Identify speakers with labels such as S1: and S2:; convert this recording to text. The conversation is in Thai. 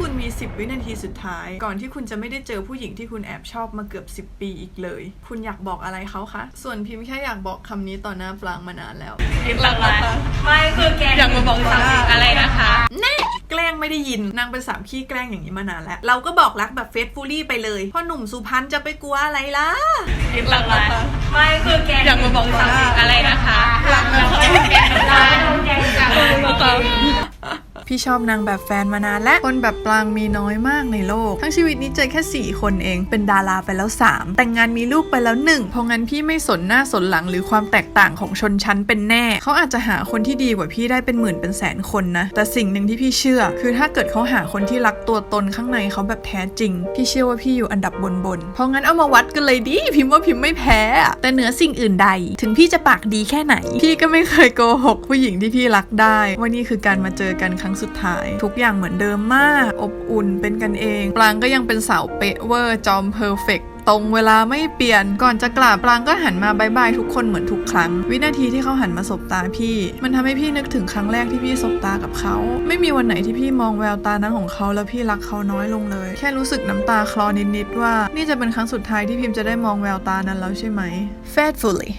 S1: คุณมี 10 วินาทีสุดท้าย ก่อนที่คุณจะไม่ได้เจอผู้หญิงที่คุณแอบชอบมาเกือบ 10 ปีอีกเลย คุณอยากบอกอะไรเขาคะ ส่วนพิมพ์แค่อยากบอกคำนี้ต่อหน้าปลางมานานแล้ว
S2: พิมพ์หลังมาไม่คือแก
S1: อยากมาบอกต่อหน้า
S2: อะไรนะคะ
S1: แน่แกล้งไม่ได้ยินนางเป็นสามขี้แกล้งอย่างนี้มานานแล้ว เราก็บอกรักแบบเฟซฟูลี่ไปเลยพ่อหนุ่มสุพรรณจะไปกลัวอะไรล่ะ
S2: พิมพ์หลังมาไม่คือแก
S1: อยากมาบอกต่อหน้า
S2: อะไร
S1: พี่ชอบนางแบบแฟนมานานและคนแบบปลางมีน้อยมากในโลก ทั้งชีวิตนี้เจอแค่ 4 คนเอง เป็นดาราไปแล้ว 3 แต่งงานมีลูกไปแล้วหนึ่งเพราะงั้นพี่ไม่สนหน้าสนหลังหรือความแตกต่างของชนชั้นเป็นแน่ เขาอาจจะหาคนที่ดีกว่าพี่ได้เป็นหมื่นเป็นแสนคนนะ แต่สิ่งหนึ่งที่พี่เชื่อ คือถ้าเกิดเขาหาคนที่รักตัวตนข้างในเขาแบบแท้จริง พี่เชื่อว่าพี่อยู่อันดับบนบนๆเพราะงั้นเอามาวัดกันเลยดิพิมพ์ว่าพิมพ์ไม่แพ้ แต่เหนือสิ่งอื่นใด ถึงพี่จะปากดีแค่ไหน พี่ก็ไม่เคยโกหกผู้หญิงที่พี่รักได้ว่านี่คือการมาเจอกันครั้งสุดท้าย ทุกอย่างเหมือนเดิมมาก อบอุ่นเป็นกันเองปลางก็ยังเป็นสาวเป๊ะเวอร์จอมเพอร์เฟกตรงเวลาไม่เปลี่ยนก่อนจะกลับปลางก็หันมาบายบายทุกคนเหมือนทุกครั้ง วินาทีที่เขาหันมาสบตาพี่ มันทำให้พี่นึกถึงครั้งแรกที่พี่สบตากับเขา ไม่มีวันไหนที่พี่มองแววตานั้นของเขาแล้วพี่รักเขาน้อยลงเลย แค่รู้สึกน้ำตาคลอนิดๆว่า นี่จะเป็นครั้งสุดท้ายที่พิมจะได้มองแววตานั้นแล้วใช่ไหม Faithfully